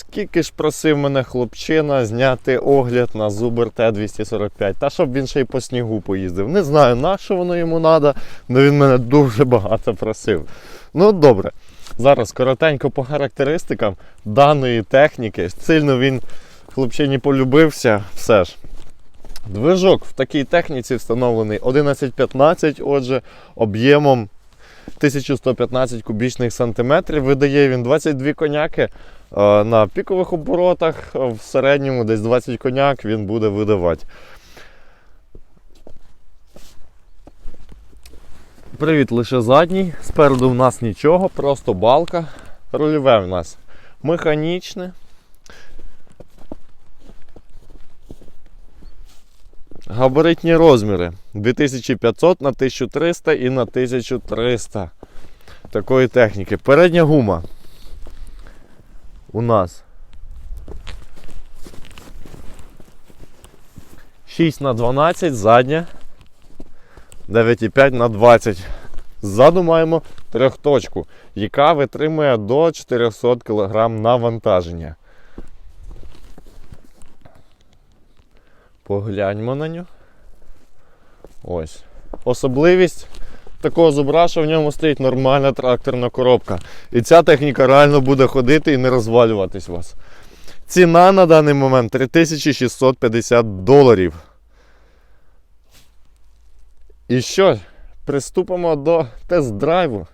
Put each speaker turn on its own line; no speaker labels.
Скільки ж просив мене хлопчина зняти огляд на Зубер Т-245, та щоб він ще й по снігу поїздив. Не знаю, на що воно йому треба, але він мене дуже багато просив. Ну добре, зараз коротенько по характеристикам даної техніки. Сильно він хлопчині полюбився, все ж. Движок в такій техніці встановлений 1115, отже, об'ємом 1115 кубічних сантиметрів. Видає він 22 коняки. Е, На пікових оборотах е, в середньому десь 20 коняк він буде видавати. Привід лише задній. Спереду в нас нічого, просто балка. Рульове в нас механічне. Габаритні розміри 2500 на 1300 і на 1300 такої техніки. Передня гума у нас 6 на 12, задня 9,5 на 20. Ззаду маємо трьохточку, яка витримує до 400 кг навантаження. Погляньмо на нього. Ось. Особливість такого зубра, що в ньому стоїть нормальна тракторна коробка. І ця техніка реально буде ходити і не розвалюватись у вас. Ціна на даний момент 3650 доларів. І що? Приступимо до тест-драйву.